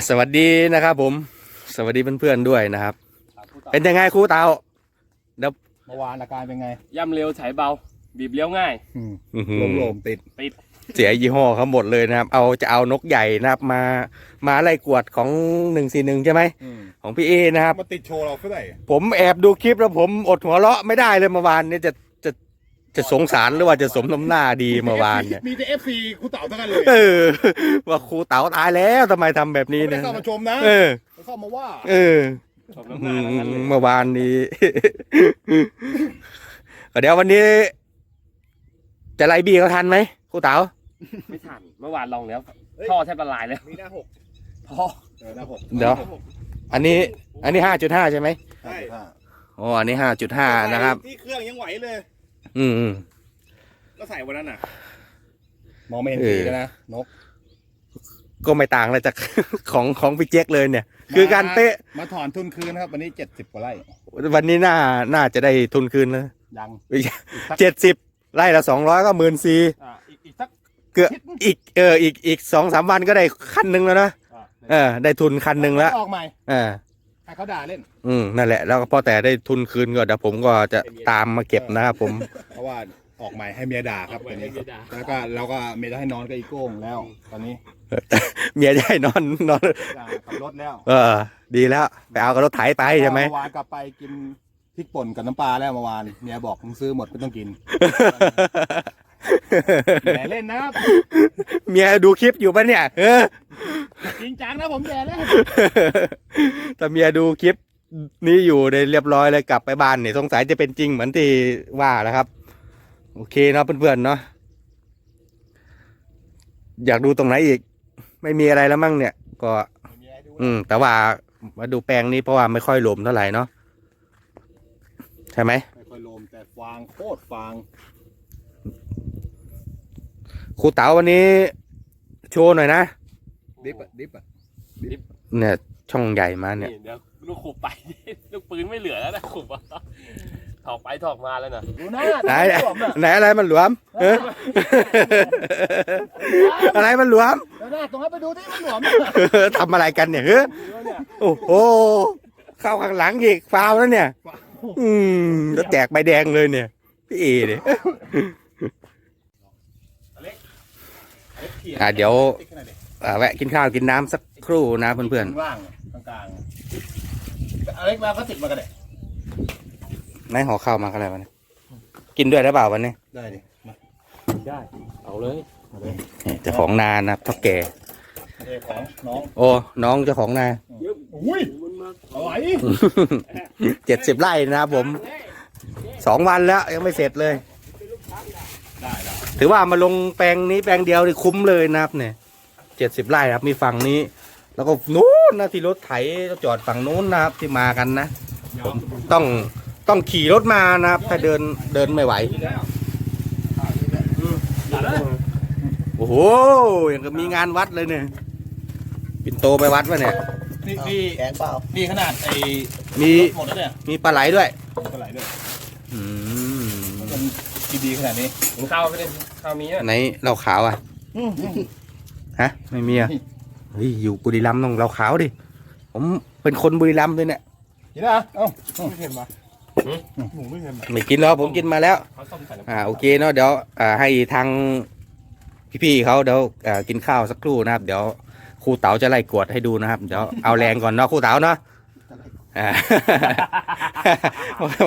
อ่าสวัสดีนะครับ ผม สวัสดีเพื่อนๆด้วยนะครับ เป็นยังไงครูเตาเดี๋ยวเมื่อวานอาการเป็นไง ย่ำเร็วฉายเบา บีบเลี้ยวง่ายอื้อหือโลมๆติด เสียยี่ห้อเขาหมดเลยนะครับ เอาจะเอานกใหญ่นะครับมา มาไล่กวดของหนึ่งสี่หนึ่งใช่ไหม ของพี่เอนะครับ มาติดโชว์เราเท่าไหร่ผมแอบดูคลิปแล้วผมอดหัวเราะไม่ได้เลยเมื่อวานเนี่ยจะ จะจะสงสารหรือว่าจะสมน้ำหน้าดีเมื่อวานเนี่ยมีแต่เอฟซีครูเต่าเท่านั้นเลยเออ ว่าครูเต๋าตายแล้วทำไมทำแบบนี้ไม่ได้นะเข้ามาชมนะเออ เข้ามาว่าเออชมน้ำหอืน้าทั้งนั้นเลยมเมื่อวานนี้ ก็เดี๋ยววันนี้ จะไล่บี้เขาทันไหมครูเต๋าไม่ทันเมื่อวานลองแล้วท่อแทบละลายแล้วมีหน้าหกท่อเออหน้าหกเดี๋ยว อันนี้ อันนี้ห้าจุดห้าใช่ไหมใช่อ๋ออันนี้ห้าจุดห้านะครับ ที่เครื่องยังไหวเลย อืมอืมก็ใส่วันนั้นน่ะ มองไม่เห็นสีเลยนะนก ก็ไม่ต่างอะไรจาก ของของพี่เจ๊กเลยเนี่ย คือการเป๊ะ มาถอนทุนคืนนะครับ วันนี้เจ็ดสิบกว่าไร่วันนี้น่าน่าจะได้ทุนคืนแล้วยังเจ็ดสิบไร่ละสองร้อยก็หมื่นสี่อ่าอีกอีกสักเกือบอีกเอออีกอีกสองสามวันก็ได้คันหนึ่งแล้วนะอ่าเออ ได้ทุนคันหนึ่งแล้วออกใหม่เออ ให้เขาด่าเล่น อืมนั่นแหละแล้วก็พอแต่ได้ทุนคืนก็เดี๋ยวผมก็จะตามมาเก็บนะครับผม เพราะว่าออกใหม่ให้เมียด่าครับตอนนี้ให้เมียด่าแล้วก็เราก็เมียจะให้นอนก็อีโก้งแล้ว ตอนนี้เมียจะให้นอนนอนด่าขับรถแล้ว เออ ดีแล้วไปเอากับรถไถไปใช่ไหมเมื่อวานกลับไปกินพริกป่นกับน้ำปลาแล้วเมื่อวานเมียบอกมึงซื้อหมดไม่ต้องกิน แย่เล่นนะครับ เมียดูคลิปอยู่ปะเนี่ยเออจริงจังนะผมแย่เล่นถ้าเมียดูคลิปนี้อยู่ได้เรียบร้อยเลยกลับไปบ้านเนี่ยสงสัยจะเป็นจริงเหมือนที่ว่าแล้วครับ โอเคเนาะเพื่อนๆเนาะอยากดูตรงไหนอีก ไม่มีอะไรแล้วมั้งเนี่ย ก็ อืม แต่ว่ามาดูแปลงนี้เพราะว่าไม่ค่อยหลมเท่าไหร่เนาะใช่ไหมไม่ค่อยโลมแต่ฟางโคตรฟาง ครูเต๋าวันนี้ โชว์หน่อยนะดิบอะดิบอะเนี่ย ช่องใหญ่มาเนี่ยนี่เดี๋ยวลูกขุบไป ลูกปืนไม่เหลือแล้วนะขุบอะถอกไปถอกมาแล้วนะดูหน้าไหนตาหลวมอะไหนอะไรมันหลวมเอออะไรมันหลวมดูหน้าตรงนั้นไปดูที่มันหลวมอะทำอะไรกันเนี่ยเฮ้ยโอ้โหเข้าข้างหลังอีกฟาวแล้วเนี่ย อืมแล้วแจกใบแดงเลยเนี่ย พี่เอเนี่ย อะเดี๋ยวอะแวะกินข้าวกินน้ำสักครู่นะเพื่อนข้างล่างข้างกลางอเล็กมาก็ติดมากันเลยๆไหนห่อข้าวมาอะไรวะเนี่ยกินด้วยได้เปล่าวันนี้ได้ดิมาได้เอาเลยมาเลยนี่เจ้าของนานะครับเท่าแก่เทของน้องโอ้น้องเจ้าของนาอุ้ยมันมาอะไรเจ็ดสิบไร่นะครับผมสองวันแล้วยังไม่เสร็จเลยได้ได้ ถือว่ามาลงแปลงนี้แปลงเดียวนี่คุ้มเลยนะครับเนี่ยเจ็ดสิบไร่ครับมีฝั่งนี้ แล้วก็นู้นนะที่รถไถจอดฝั่งนู้นนะครับที่มากันนะผมต้องต้องขี่รถมานะครับถ้าเดินเดินไม่ไหวโอ้โหยังก็มีงานวัดเลยเนี่ยปินโตไปวัดวะเนี่ยนี่นี่แกงเปล่านี่ขนาดไอ้มีหมดแล้วเนี่ยมีปลาไหลด้วยเท่าไหร่ด้วยอืมมัน ดีๆขนาดนี้ผมข้าวไปเลยข้าวมีอะไหนเหล้าขาวอะฮะ ไม่มีอะเฮ้ยอยู่บุรีรัมย์ต้องเหล้าขาวดิ ผมเป็นคนบุรีรัมย์ด้วยเนี่ยกินนะเอ้าไม่เห็นมาหมูไม่เห็นมาไม่กินแล้วผมกินมาแล้วเขาต้มใส่น้ำอ่าโอเคเนาะเดี๋ยวอ่าให้ทางพี่ๆเขาเดี๋ยวอ่ากินข้าวสักครู่นะครับ เดี๋ยวครูเต๋าจะไล่กวดให้ดูนะครับ เดี๋ยวเอาแรงก่อนเนาะครูเต๋าเนาะอ่า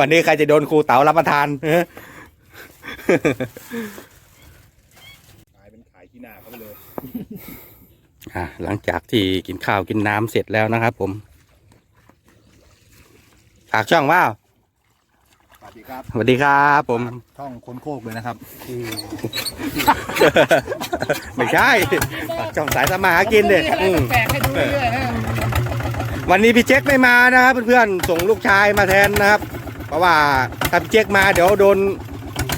วันนี้ใครจะโดนครูเต๋ารับประทาน เออกลายเป็นขายขี้หน้าเขาไปเลย อ่าหลังจากที่กินข้าวกินน้ำเสร็จแล้วนะครับผมฝากช่องว่าสวัสดีครับ สวัสดีครับผม ช่องคนโคกเลยนะครับ ไม่ใช่ฝากช่องสายสมาหากินเด็ดแปลกให้ดูเรื่อยๆนะวันนี้พี่เจ๊กไม่มานะครับเพื่อนๆส่งลูกชายมาแทนนะครับ เพราะว่าถ้าพี่เจ๊กมาเดี๋ยวโดน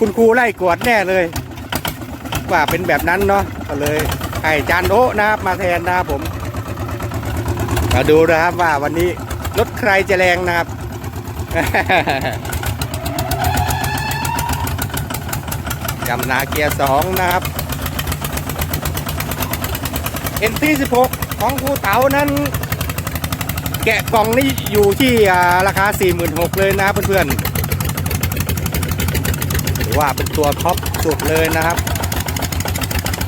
คุณครูไล่กวดแน่เลย ว่าเป็นแบบนั้นเนาะก็เลยให้จานโอนะครับมาแทนนะครับผมมาดูนะครับว่าวันนี้รถใครจะแรงนะครับยำนาเกียร์สองนะครับ NT16 ขของครูเต๋านั้น แกะกล่องนี่อยู่ที่อ่าราคา 46,000เลยนะเพื่อนๆ อว่าเป็นตัวท็อปสุดเลยนะครับ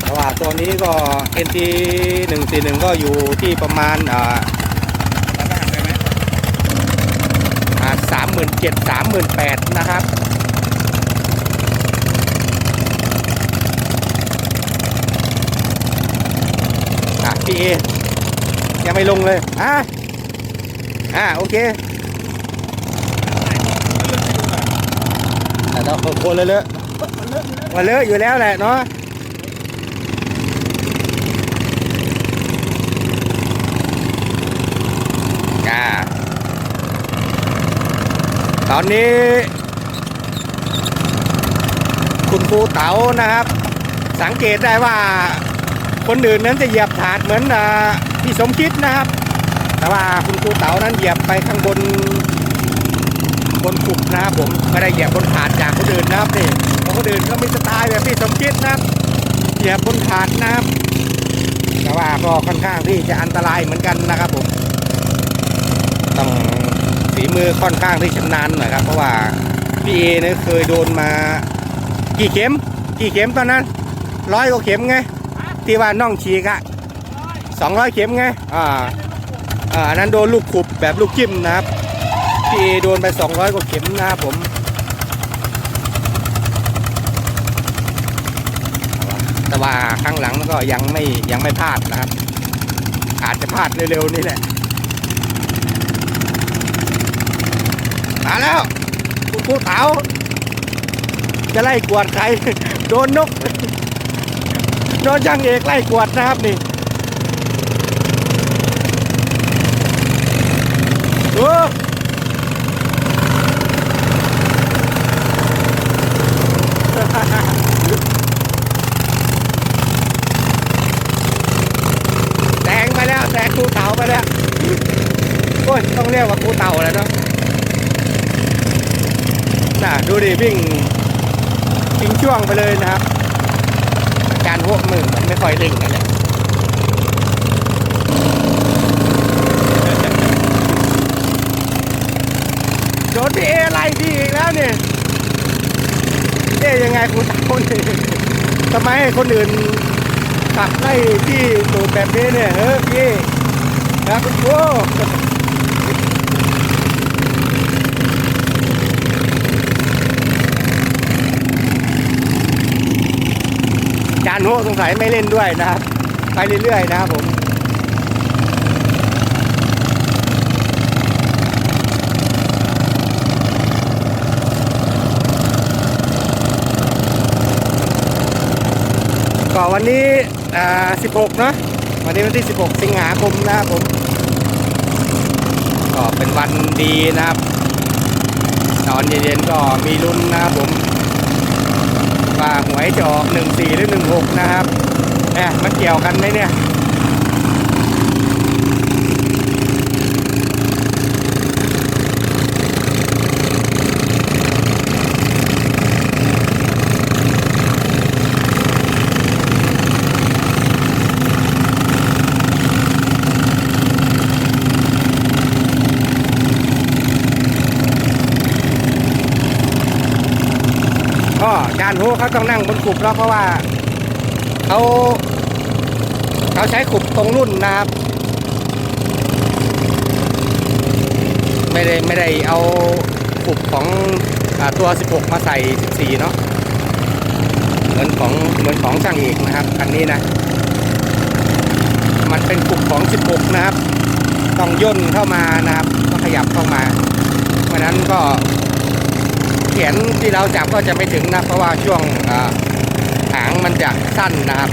แต่ว่าตัวนี้ก็ NT 141 ก็อยู่ที่ประมาณอ่าสามหมื่นเจ็ดสามหมื่นแปดนะครับอะพี่เอยังไม่ลงเลย อะ อะโอเค แต่เราโคนเลยเลอะมาเลอะอยู่แล้วแหละเนาะอ่าตอนนี้ คุณครูเต๋านะครับ สังเกตได้ว่าคนอื่นนั้นจะเหยียบถาดเหมือนพี่สมคิดนะครับ แต่ว่าคุณครูเต๋านั้นเหยียบไปข้างบน บนขุบนะครับผมไม่ได้เหยียบบนถาดจากคนอื่นนะครับนี่ของคนอื่นก็มีสไตล์แบบพี่สมคิดนะครับเหยียบบนถาดนะครับแต่ว่าก็ค่อนข้างที่จะอันตรายเหมือนกันนะครับผมต้องฝีมือค่อนข้างที่ชำนาญหน่อยครับ เพราะว่าพี่เอเนี่ยเคยโดนมากี่เข็ม กี่เข็มตอนนั้นร้อยกว่าเข็มไงที่ว่าน่องฉีกอะสองร้อยเข็มไงอ่าอ่านนั้นโดนลูกขุบแบบลูกจิ้มนะครับ พี่เอโดนไปสองร้อยกว่าเข็มนะครับผมแต่ว่าข้างหลังก็ยังไม่ยังไม่พลาดนะครับ อาจจะพลาดเร็วๆนี่แหละ มาแล้วคุณครูเต๋าจะไล่กวดใคร โดนนก โดนจังเอกไล่กวดนะครับนี่โอ้ แซงไปแล้วแซงครูเต่าไปแล้วโอ้ ยต้องเรียกว่าครูเต่าแล้วเนาะน่ะดูดิวิ่งทิ้งช่วงไปเลยนะครับ การพวกมือมันไม่ค่อยเร่งกันเลยโดนพี่เอไล่ดีอีกแล้วเนี่ยเอ๊ยยังไงคุณตาคนนี้ทำไมคนอื่นขับไล่ที่ตูดแบบนี้เนี่ยเฮ้ยพี่นะคุณครู จานโฮสงสัยไม่เล่นด้วยนะครับ ไปเรื่อยๆนะครับผมก็วันนี้อ่า16 เนอะวันนี้วันที่ 16 สิงหาคมนะครับผม ก็เป็นวันดีนะครับ ตอนเย็นๆก็มีลุ้นนะครับผม หวยจะออกหนึ่งสี่หรือหนึ่งหกนะครับเนี่ยมันเกี่ยวกันไหมเนี่ย ก็จานหูเขาต้องนั่งบนขุบแล้วเพราะว่าเขาเขาใช้ขุบตรงรุ่นนะครับ ไม่ได้ไม่ได้เอาขุบของอตัว 16 มาใส่ 14 เนาะเหมือนของเหมือนของช่างเอกนะครับคันนี้นะ มันเป็นขุบของ 16 นะครับ ต้องย่นเข้ามานะครับต้องขยับเข้ามาเพราะฉะนั้นก็ ขียนที่เราจับก็จะไม่ถึงนะเพราะว่าช่วงหางมันจะสั้นนะครับ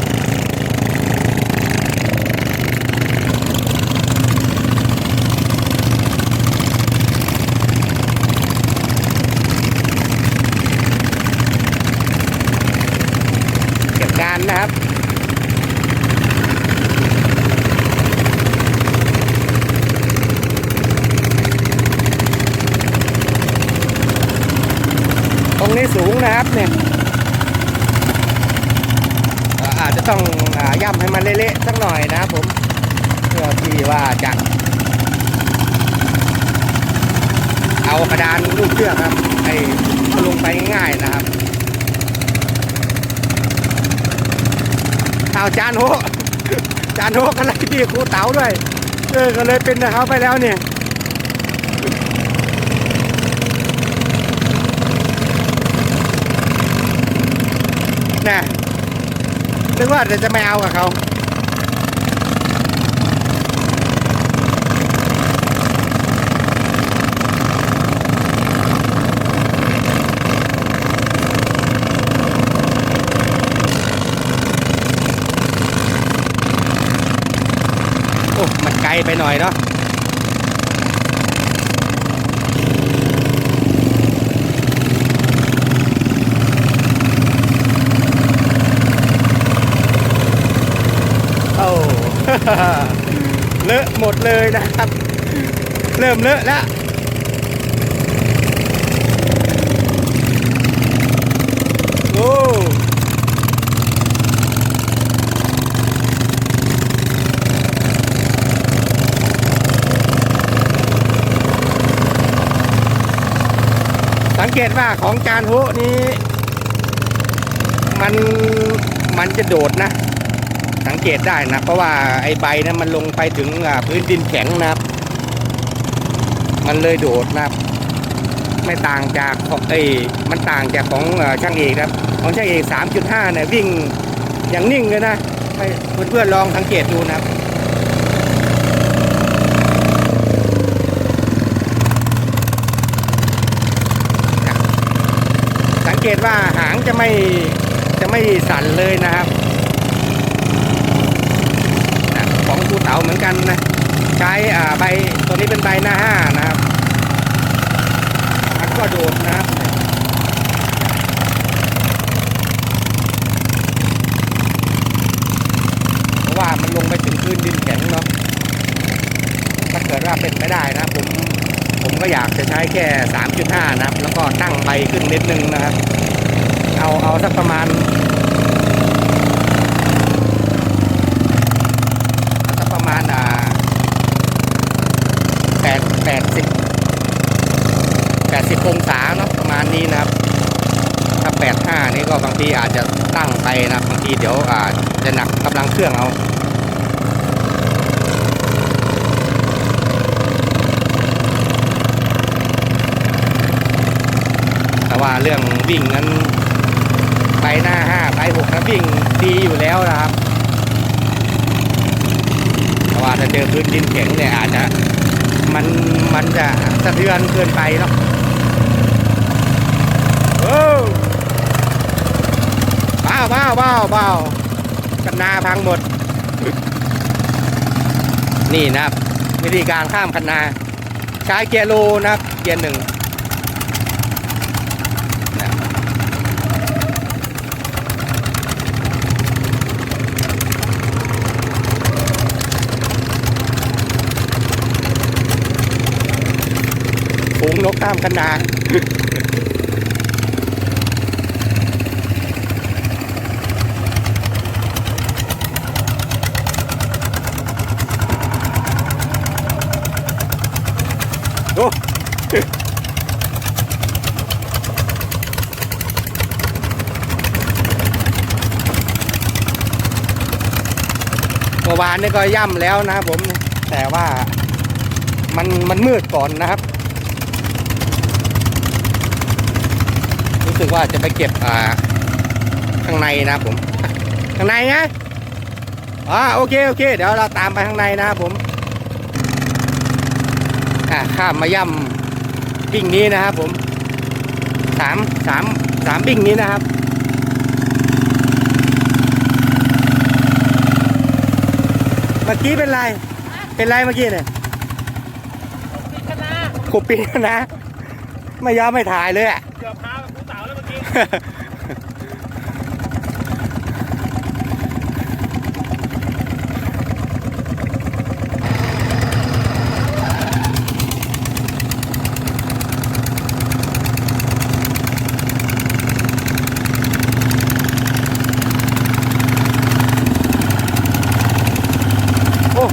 เก็บงานนะครับ นี้สูงนะครับเนี่ยอาจจะต้องอย่ำให้มันเละๆสักหน่อยนะครับผมเพื่อที่ว่าจะเอากระดานลูกเชือกครับไอ้ลงไปง่ายๆนะครับเอาจานโฮจานโฮกันเลยพี่ครูเต๋าด้วยเออก็เลยเป็นนะครับไปแล้วเนี่ย น่ะนึกว่าจะไม่เอากับเขาโอ้มันไกลไปหน่อยเนาะ โอ้ เลอะหมดเลยนะครับ เริ่มเลอะแล้วโอ้สังเกตว่าของจานโฮนี้ มันมันจะโดดนะ เกตได้นะ เพราะว่าไอ้ใบนะมันลงไปถึงพื้นดินแข็งนะครับ มันเลยโดดนะครับ ไม่ต่างจากของเอ้มันต่างจากของช่างเอกครับ ของช่างเอก3.5เนี่ยวิ่งอย่างนิ่งเลยนะให้เพื่อนลองสังเกตดูนะครับสังเกตว่าหางจะไม่จะไม่สั่นเลยนะครับนะของภู เหมือนกันนะ ใช้อ่าใบตัวนี้เป็นใบหน้าห้านะครับมันก็โดดนะครับเพราะว่ามันลงไปถึงพื้นดินแข็งเนาะถ้าเกิดว่าเป็นไม่ได้นะผมผมก็อยากจะใช้แค่ 3.5 นะครับ แล้วก็ตั้งใบขึ้นนิดนึงนะครับ เอาเอาสักประมาณ 80 องศาเนาะประมาณนี้นะครับ ถ้า 85 นี่ก็บางทีอาจจะตั้งไปนะบางทีเดี๋ยวอาจจะหนักกำลังเครื่องเอาแต่ว่าเรื่องวิ่งนั้นไปหน้า 5 ไป6นะวิ่งดีอยู่แล้วนะครับแต่ว่าถ้าเจอพื้นดินแข็งเนี่ยอาจจะมันมันจะสะเทือนเกินไปเนาะาว้าวบ้าวบ้าวกันนาพังหมด นี่นะครับ วิธีการข้ามคันนา ใช้เกียร์โลนะครับ เกียร์หนึ่งฝูงนกข้ามกันนา มื่อวานนี่ก็ย่ำแล้วนะครับผมแต่ว่ามันมันมืดก่อนนะครับ รู้สึกว่าจะไปเก็บอ่าข้างในนะผม ข้างในไงอ่าโอเคโอเค เดี๋ยวเราตามไปข้างในนะครับผมอ่าข้ามมาย่ำบิ่งนี้นะครับผมสามสามสามบิ่งนี้นะครับ มื่อกี้เป็นไร เป็นไรเมื่อกี้เนี่ยปิดคณะขุบปีนนะ ไม่ยอมไม่ถ่ายเลยอะเกือบพาภูเต๋าแล้วเมื่อกี้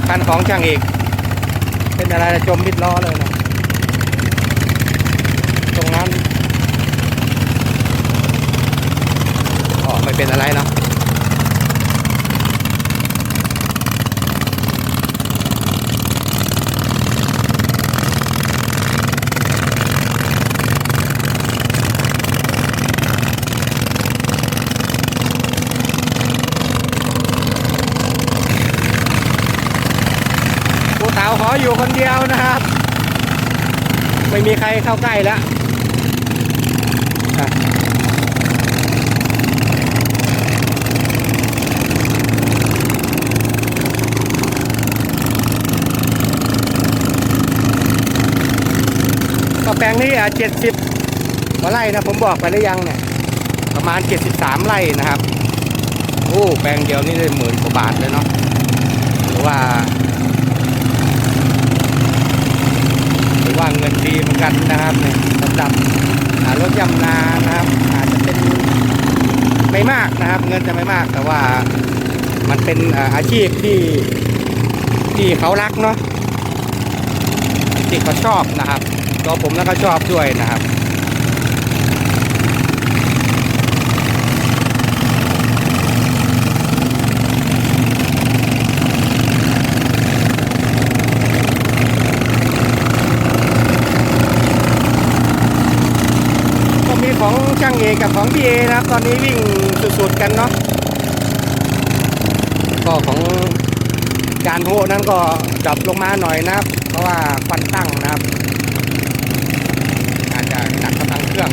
คันของช่างเอก เป็นอะไรจมมิดล้อเลยนะตรงนั้นอ๋อไม่เป็นอะไรเนาะกูเต๋าขออยู่คนเดียวนะครับ ไม่มีใครเข้าใกล้แล้วก็แปลงนี้อะเจ็ดสิบกว่าไร่นะผมบอกไปหรือยังเนี่ยประมาณเจ็ดสิบสามไร่นะครับ โอ้ แปลงเดียวนี่ได้หมื่นกว่าบาทเลยเนาะ หรือว่า หรือ ว่าเงินดีเหมือนกันนะครับเนี่ยสำหรับอ่ารถยำนานะครับ อาจจะเป็นไม่มากนะครับ เงินจะไม่มากแต่ว่ามันเป็นอาอาชีพที่ที่เขารักเนาะที่เขาชอบนะครับตัวผมแล้วก็ชอบด้วยนะครับ ช่างเอกับของพี่เอนะครับ ตอนนี้วิ่งสุดๆกันเนาะก็ของจานโฮนั้นก็ดับลงมาหน่อยนะครับ เพราะว่าควันตั้งนะครับอาจจะหนักกำลังเครื่อง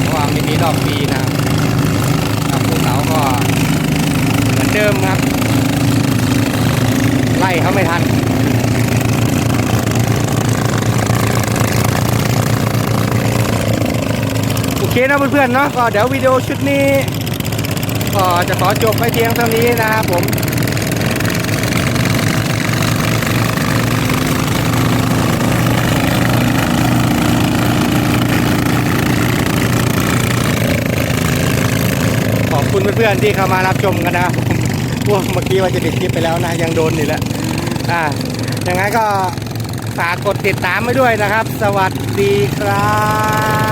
เพราะว่าไม่มีรอบปีนะครับครับภูเขาก็เหมือนเดิมครับ ไล่เขาไม่ทัน โอ เคนะเพื่อนๆเนาะก็เดี๋ยววิดีโอชุดนี้ก็จะขอจบไปเพียงเท่านี้นะครับผมขอบคุณเพื่อนๆที่เข้ามารับชมกันนะผมว่าเมื่อกี้ว่าจะปิดคลิปไปแล้วนะ ยังโดนอยู่แล้วอ่าอย่างนั้นก็ฝากกดติดตามไว้ด้วยนะครับ สวัสดีครับ